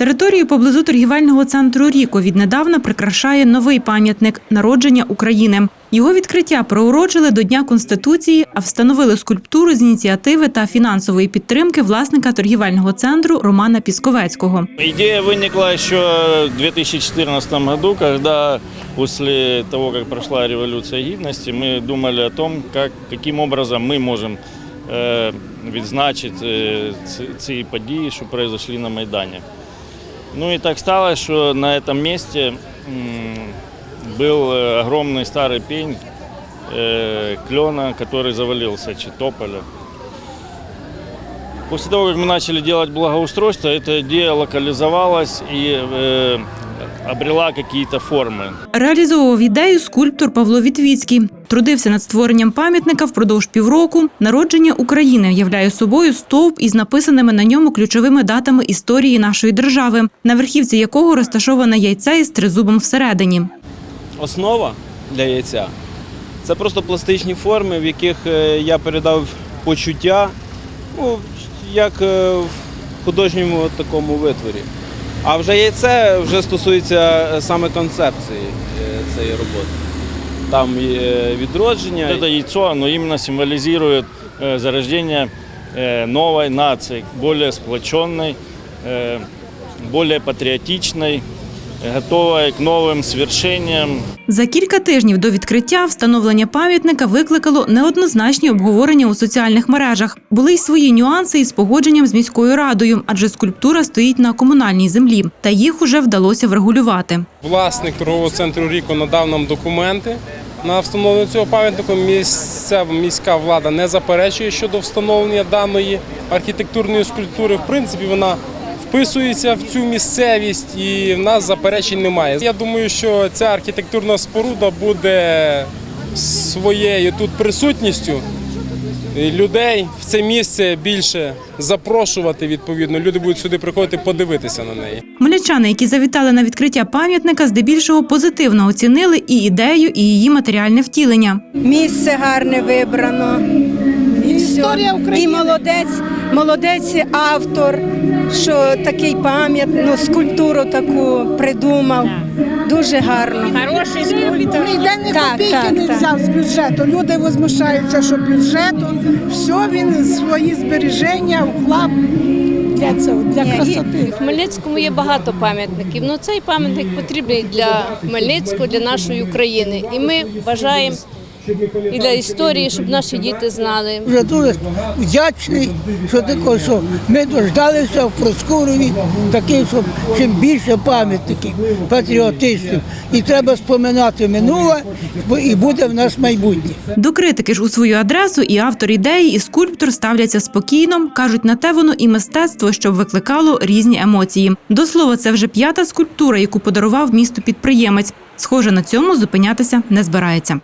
Територію поблизу торгівельного центру Ріко віднедавна прикрашає новий пам'ятник народження України. Його відкриття проурочили до Дня Конституції, а встановили скульптуру з ініціативи та фінансової підтримки власника торгівельного центру Романа Пісковецького. Идея вынекла еще в 2014 году, когда после того, как прошла революция гідності, мы думали о том, как, каким образом мы можем э, відзначити э, ці, ці події, що произошли на Майдані. Ну и так стало, что на этом месте м, был э, огромный старый пень э, клена, который завалился, чи тополя. После того, как мы начали делать благоустройство, эта идея локализовалась и э, обрела какие-то формы. Реалізовував ідею скульптор Павло Вітвіцький. Трудився над створенням пам'ятника впродовж півроку. Народження України являє собою стовп із написаними на ньому ключовими датами історії нашої держави, на верхівці якого розташоване яйце із тризубом всередині. основа для яйця це просто пластичні форми, в яких е, я передав почуття, ну, як е, в художньому такому витворі. А вже яйце вже стосується е, саме концепції е, цієї роботи. Там є відродження. Это яйцо, оно именно символизирует э, зарождение э, новой нации, более сплоченной, э, более патриотичной, э, готовой к новым свершениям, За кілька тижнів до відкриття встановлення пам'ятника викликало неоднозначні обговорення у соціальних мережах. Були й свої нюанси із погодженням з міською радою, адже скульптура стоїть на комунальній землі, та їх уже вдалося врегулювати. Власник торгового центру Ріко надав нам документи на встановлення цього пам'ятнику. Місцева міська влада не заперечує щодо встановлення даної архітектурної скульптури. В принципі, вона вписується в цю місцевість і в нас заперечень немає. Я думаю, що ця архітектурна споруда буде своєю тут присутністю людей в це місце більше запрошувати. Відповідно, люди будуть сюди приходити подивитися на неї. Хмельничани, які завітали на відкриття пам'ятника, здебільшого позитивно оцінили і ідею, і її матеріальне втілення. Місце гарне вибрано. І, Історія. України. і молодець, молодець автор, що такий пам'ятник, ну, скульптуру таку придумав. Дуже гарно. Хороший скульптор. Ніде не Так, копійки так, не взяв з бюджету. Люди возмущаються, що бюджету. Все він свої збереження вклав для цього, для Ні, красоти. В Хмельницькому є багато пам'ятників. Ну цей пам'ятник потрібний для Хмельницького, для нашої України. І ми бажаємо і для історії, щоб наші діти знали. Вже дуже вдячний, що таке, що ми дождалися в Проскурові таких, щоб чим більше пам'ятників патріотичних. І треба споминати минуле, бо і буде в нас майбутнє. До критики ж у свою адресу і автор ідеї, і скульптор ставляться спокійно. кажуть, на те воно і мистецтво, щоб викликало різні емоції. До слова, це вже п'ята скульптура, яку подарував місту підприємець. Схоже, на цьому зупинятися не збирається.